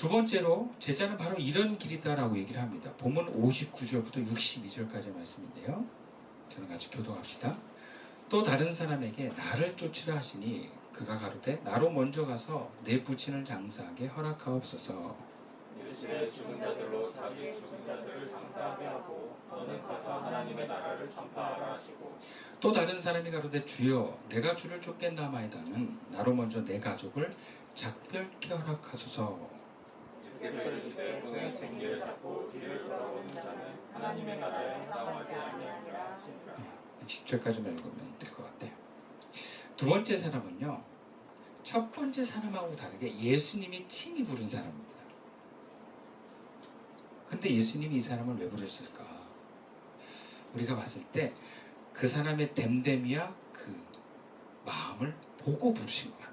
두 번째로 제자는 바로 이런 길이다라고 얘기를 합니다. 본문 59절부터 62절까지 말씀인데요. 저는 같이 교도합시다. 또 다른 사람에게 나를 쫓으라 하시니 그가 가로되 나로 먼저 가서 내 부친을 장사하게 허락하옵소서. 이르시되 죽은 자들로 자기 죽은 자들을 장사하게 하고 너는 가서 하나님의 나라를 전파하라 하시고 또 다른 사람이 가로되 주여 내가 주를 쫓겠나마이다는 나로 먼저 내 가족을 작별케 허락하소서. 주께서 이르시되 너의 생기를 잡고 뒤를 돌아오는 자는 하나님의 나라에 아니하리라 하시니라 10절까지만 읽으면 될 것 같아요. 두 번째 사람은요, 첫 번째 사람하고 다르게 예수님이 친히 부른 사람입니다. 근데 예수님이 이 사람을 왜 부르셨을까? 우리가 봤을 때 그 사람의 됨됨이야 그 마음을 보고 부르신 것 같아요.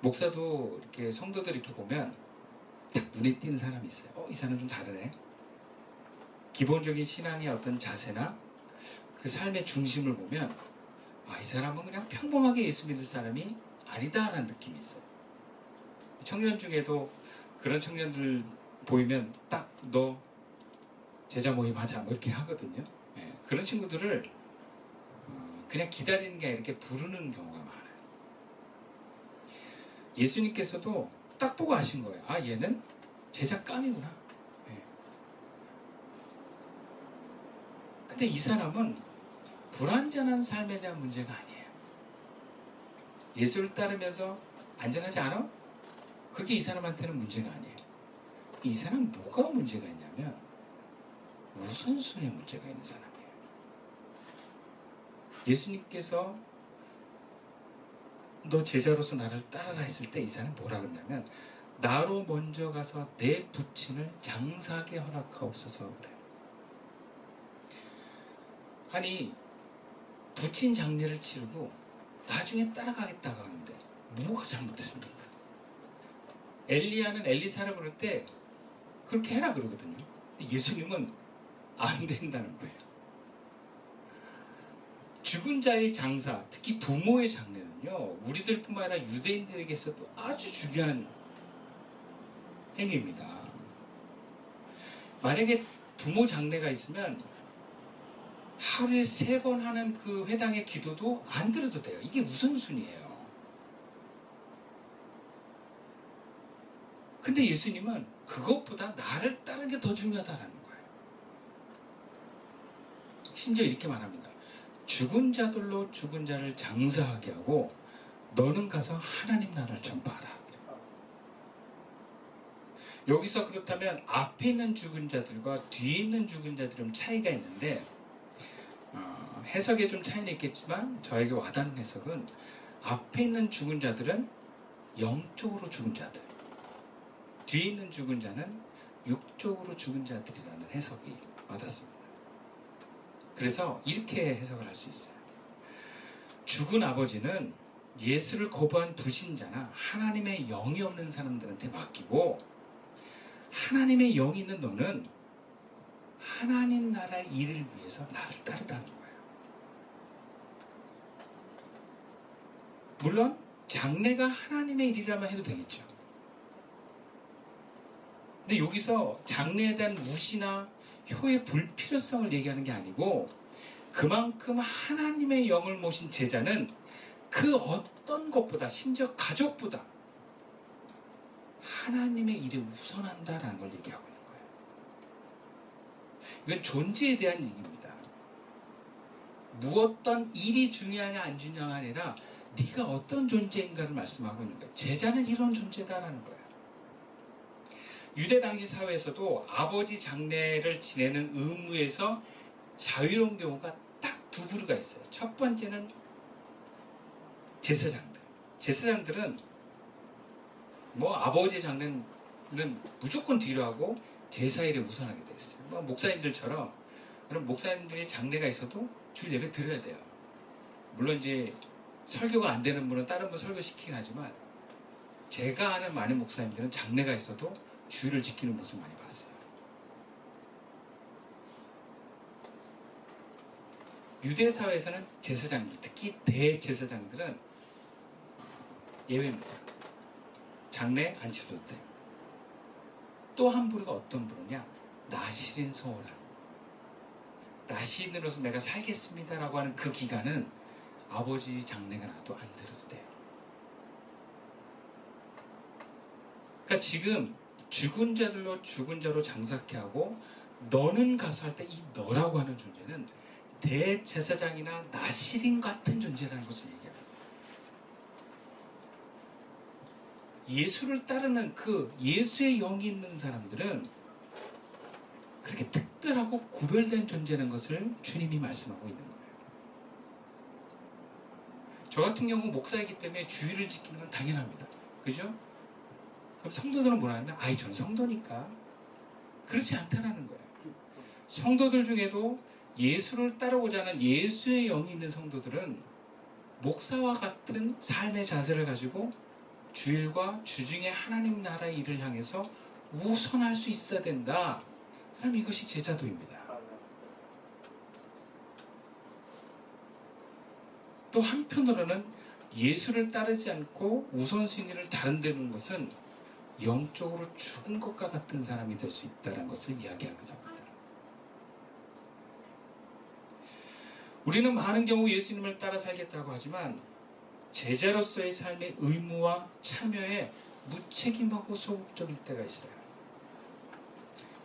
목사도 이렇게 성도들 이렇게 보면 딱 눈에 띄는 사람이 있어요. 어, 이 사람 좀 다르네. 기본적인 신앙의 어떤 자세나 그 삶의 중심을 보면 아, 이 사람은 그냥 평범하게 예수 믿을 사람이 아니다라는 느낌이 있어요. 청년 중에도 그런 청년들 보이면 딱 너 제자 모임 하자 뭐 이렇게 하거든요. 예, 그런 친구들을 어, 그냥 기다리는 게 아니라 이렇게 부르는 경우가. 예수님께서도 딱 보고 아신 거예요. 아 얘는 제자 깜이구나. 예. 근데 이 사람은 불완전한 삶에 대한 문제가 아니에요. 예수를 따르면서 안전하지 않아? 그게 이 사람한테는 문제가 아니에요. 이 사람 뭐가 문제가 있냐면 우선순위에 문제가 있는 사람이에요. 예수님께서 너 제자로서 나를 따라라 했을 때 이 사람이 뭐라 그러냐면 나로 먼저 가서 내 부친을 장사하게 허락하옵소서 그래요. 아니 부친 장례를 치르고 나중에 따라가겠다고 하는데 뭐가 잘못됐습니까? 엘리야는 엘리사를 부를 때 그렇게 해라 그러거든요. 예수님은 안 된다는 거예요. 죽은 자의 장사, 특히 부모의 장례는요, 우리들뿐만 아니라 유대인들에게서도 아주 중요한 행위입니다. 만약에 부모 장례가 있으면 하루에 세 번 하는 그 회당의 기도도 안 들어도 돼요. 이게 우선순위예요. 근데 예수님은 그것보다 나를 따르는 게 더 중요하다는 거예요. 심지어 이렇게 말합니다. 죽은 자들로 죽은 자를 장사하게 하고 너는 가서 하나님 나라를 전파하라. 여기서 그렇다면 앞에 있는 죽은 자들과 뒤에 있는 죽은 자들은 좀 차이가 있는데 어, 해석에 좀 차이는 있겠지만 저에게 와닿는 해석은 앞에 있는 죽은 자들은 영적으로 죽은 자들 뒤에 있는 죽은 자는 육적으로 죽은 자들이라는 해석이 와닿습니다. 그래서 이렇게 해석을 할 수 있어요. 죽은 아버지는 예수를 거부한 불신자나 하나님의 영이 없는 사람들한테 맡기고 하나님의 영이 있는 너는 하나님 나라의 일을 위해서 나를 따르라는 거예요. 물론 장래가 하나님의 일이라면 해도 되겠죠. 근데 여기서 장래에 대한 무시나 효의 불필요성을 얘기하는 게 아니고 그만큼 하나님의 영을 모신 제자는 그 어떤 것보다 심지어 가족보다 하나님의 일에 우선한다라는 걸 얘기하고 있는 거예요. 이건 존재에 대한 얘기입니다. 무엇던 일이 중요하냐 안 중요하냐 아니라 네가 어떤 존재인가를 말씀하고 있는 거예요. 제자는 이런 존재다라는 거예요. 유대 당시 사회에서도 아버지 장례를 지내는 의무에서 자유로운 경우가 딱 두 부류가 있어요. 첫 번째는 제사장들. 제사장들은 뭐 아버지 장례는 무조건 뒤로 하고 제사일에 우선하게 돼 있어요. 뭐 목사님들처럼 그럼 목사님들이 장례가 있어도 줄 예배 드려야 돼요. 물론 이제 설교가 안 되는 분은 다른 분 설교 시키긴 하지만 제가 아는 많은 목사님들은 장례가 있어도 주의를 지키는 모습 많이 봤어요. 유대 사회에서는 제사장들, 특히 대제사장들은 예외입니다. 장례 안 치러도 돼. 또한 부류가 어떤 부류냐? 나시린 소원함. 나시인으로서 내가 살겠습니다라고 하는 그 기간은 아버지 장례가 나도 안 들어도 돼. 그러니까 지금 죽은 자들로 죽은 자로 장사케 하고 너는 가서 할 때 이 너라고 하는 존재는 대제사장이나 나시린 같은 존재라는 것을 얘기합니다. 예수를 따르는 그 예수의 영이 있는 사람들은 그렇게 특별하고 구별된 존재라는 것을 주님이 말씀하고 있는 거예요. 저 같은 경우 목사이기 때문에 주의를 지키는 건 당연합니다. 그죠? 그럼 성도들은 뭐라 하냐면 아이 전 성도니까 그렇지 않다라는 거예요. 성도들 중에도 예수를 따르고자 하는 예수의 영이 있는 성도들은 목사와 같은 삶의 자세를 가지고 주일과 주중에 하나님 나라의 일을 향해서 우선할 수 있어야 된다. 그럼 이것이 제자도입니다. 또 한편으로는 예수를 따르지 않고 우선순위를 다른 데 두는 것은 영적으로 죽은 것과 같은 사람이 될 수 있다는 것을 이야기하기도 합니다. 우리는 많은 경우 예수님을 따라 살겠다고 하지만 제자로서의 삶의 의무와 참여에 무책임하고 소극적일 때가 있어요.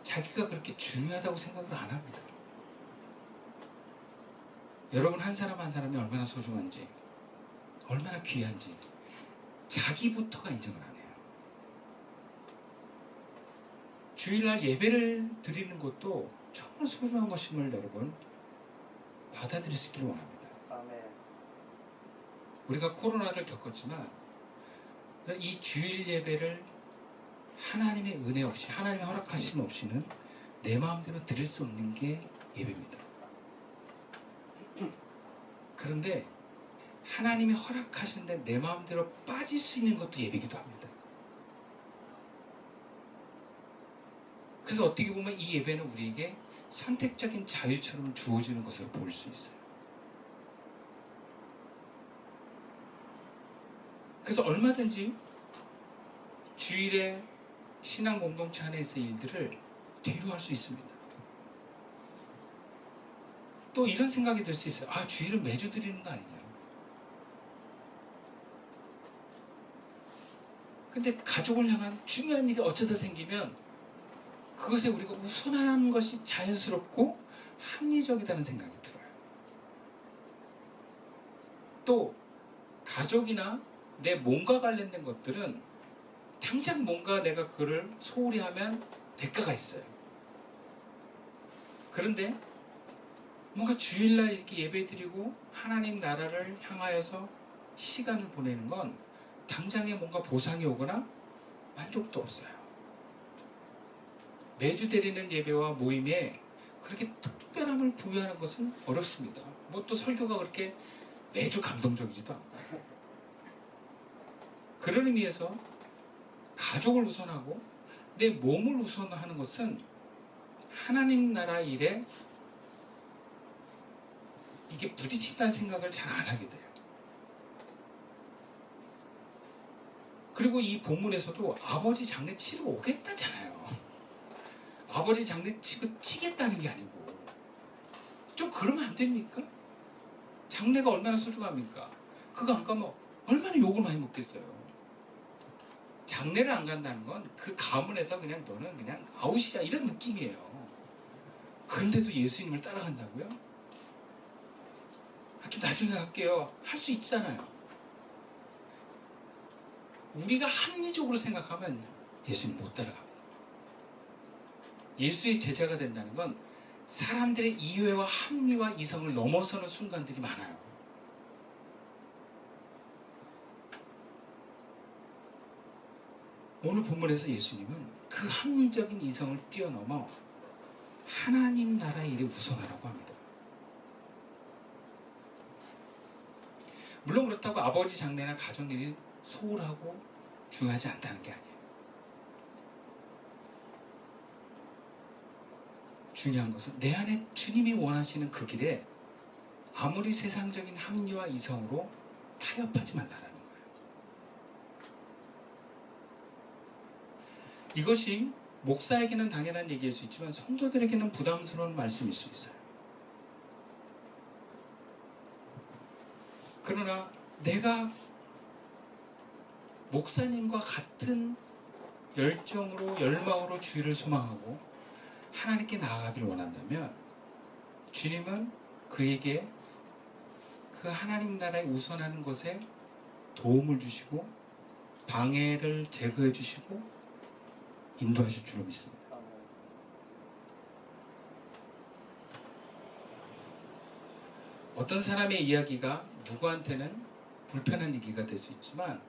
자기가 그렇게 중요하다고 생각을 안 합니다. 여러분 한 사람 한 사람이 얼마나 소중한지, 얼마나 귀한지 자기부터가 인정을 안 해요. 주일날 예배를 드리는 것도 정말 소중한 것임을 여러분 받아들일 수 있기를 원합니다. 아멘. 우리가 코로나를 겪었지만 이 주일 예배를 하나님의 은혜 없이 하나님의 허락하심 없이는 내 마음대로 드릴 수 없는 게 예배입니다. 그런데 하나님이 허락하시는데 내 마음대로 빠질 수 있는 것도 예배기도 합니다. 그래서 어떻게 보면 이 예배는 우리에게 선택적인 자유처럼 주어지는 것으로 볼수 있어요. 그래서 얼마든지 주일에 신앙 공동체 안에서의 일들을 뒤로 할 수 있습니다. 또 이런 생각이 들 수 있어요. 아, 주일은 매주 드리는 거 아니냐. 근데 가족을 향한 중요한 일이 어쩌다 생기면 그것에 우리가 우선하는 것이 자연스럽고 합리적이라는 생각이 들어요. 또 가족이나 내 몸과 관련된 것들은 당장 뭔가 내가 그를 소홀히 하면 대가가 있어요. 그런데 뭔가 주일날 이렇게 예배 드리고 하나님 나라를 향하여서 시간을 보내는 건 당장에 뭔가 보상이 오거나 만족도 없어요. 매주 드리는 예배와 모임에 그렇게 특별함을 부여하는 것은 어렵습니다. 뭐 또 설교가 그렇게 매주 감동적이지도 않고. 그런 의미에서 가족을 우선하고 내 몸을 우선하는 것은 하나님 나라 일에 이게 부딪힌다는 생각을 잘 안 하게 돼요. 그리고 이 본문에서도 아버지 장례 치러 오겠다잖아요. 아버지 장례 치고 치겠다는 게 아니고 좀 그러면 안 됩니까? 장례가 얼마나 소중합니까? 그거 안 가면 얼마나 욕을 많이 먹겠어요. 장례를 안 간다는 건 그 가문에서 그냥 너는 그냥 아웃이야 이런 느낌이에요. 그런데도 예수님을 따라간다고요? 아, 좀 나중에 갈게요. 할 수 있잖아요. 우리가 합리적으로 생각하면 예수님 못 따라갑니다. 예수의 제자가 된다는 건 사람들의 이해와 합리와 이성을 넘어서는 순간들이 많아요. 오늘 본문에서 예수님은 그 합리적인 이성을 뛰어넘어 하나님 나라의 일에 우선하라고 합니다. 물론 그렇다고 아버지 장례나 가정 일이 소홀하고 중요하지 않다는 게 아니에요. 중요한 것은 내 안에 주님이 원하시는 그 길에 아무리 세상적인 합리와 이성으로 타협하지 말라라는 거예요. 이것이 목사에게는 당연한 얘기일 수 있지만 성도들에게는 부담스러운 말씀일 수 있어요. 그러나 내가 목사님과 같은 열정으로 열망으로 주의를 소망하고 하나님께 나아가기를 원한다면 주님은 그에게 그 하나님 나라에 우선하는 것에 도움을 주시고 방해를 제거해 주시고 인도하실 줄로 믿습니다. 어떤 사람의 이야기가 누구한테는 불편한 얘기가 될 수 있지만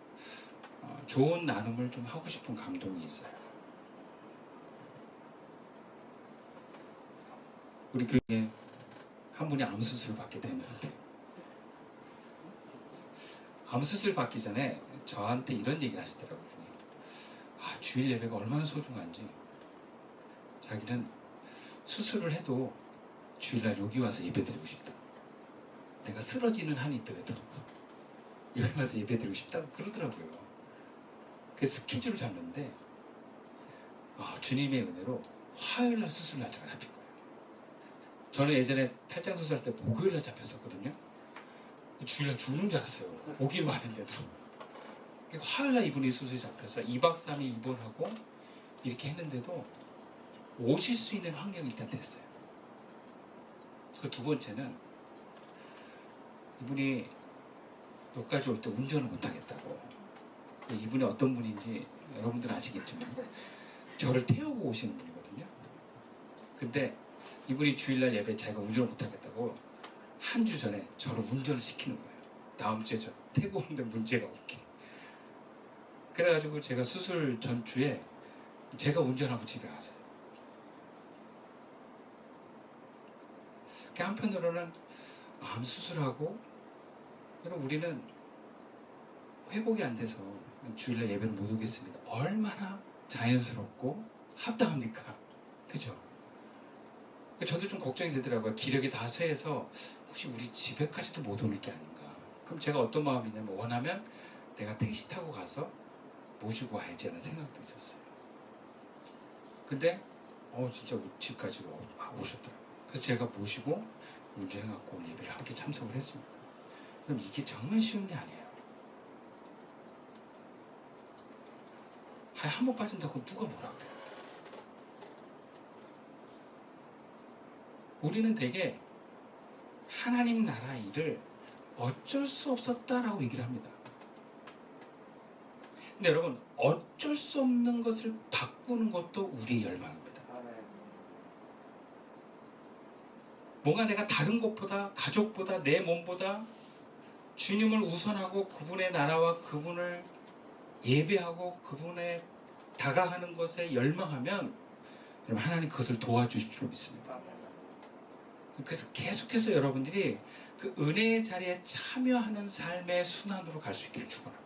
어, 좋은 나눔을 좀 하고 싶은 감동이 있어요. 우리 교회에 한 분이 암 수술을 받게 됐는데 암 수술 받기 전에 저한테 이런 얘기를 하시더라고요. 아 주일 예배가 얼마나 소중한지 자기는 수술을 해도 주일날 여기 와서 예배드리고 싶다. 내가 쓰러지는 한이 있더라도 여기 와서 예배드리고 싶다고 그러더라고요. 그 스케줄을 잡는데 아, 주님의 은혜로 화요일 날 수술 날짜가 잡힌 거예요. 저는 예전에 탈장 수술할 때 목요일 날 잡혔었거든요. 주일날 죽는 줄 알았어요. 오기만 했는데도. 화요일 날 이분이 수술이 잡혀서 2박 3일 입원하고 이렇게 했는데도 오실 수 있는 환경이 일단 됐어요. 그 두 번째는 이분이 여기까지 올 때 운전을 못하겠다고. 이분이 어떤 분인지 여러분들 아시겠지만 저를 태우고 오시는 분이거든요. 근데 이분이 주일날 예배 자기가 운전을 못하겠다고 한 주 전에 저를 운전을 시키는 거예요. 다음 주에 저 태고 오는데 문제가 없게. 그래가지고 제가 수술 전주에 제가 운전하고 집에 갔어요. 그 한편으로는 암 수술하고 그럼 우리는 회복이 안 돼서 주일날 예배를 못 오겠습니다. 얼마나 자연스럽고 합당합니까? 그죠? 저도 좀 걱정이 되더라고요. 기력이 다 쇠해서 혹시 우리 집에까지도 못 오는 게 아닌가. 그럼 제가 어떤 마음이냐면 원하면 내가 택시 타고 가서 모시고 와야지 하는 생각도 있었어요. 근데 어 진짜 우리 집까지 오- 오셨더라고요. 그래서 제가 모시고 운전해갖고 예배를 함께 참석을 했습니다. 그럼 이게 정말 쉬운 게 아니에요. 한 번 빠진다고 누가 뭐라 그래요? 우리는 되게 하나님 나라 일을 어쩔 수 없었다라고 얘기를 합니다. 근데 여러분, 어쩔 수 없는 것을 바꾸는 것도 우리의 열망입니다. 뭔가 내가 다른 것보다, 가족보다, 내 몸보다 주님을 우선하고 그분의 나라와 그분을 예배하고 그분의 다가가는 것에 열망하면 하나님 그것을 도와주실 줄 믿습니다. 그래서 계속해서 여러분들이 그 은혜의 자리에 참여하는 삶의 순환으로 갈 수 있기를 축원합니다.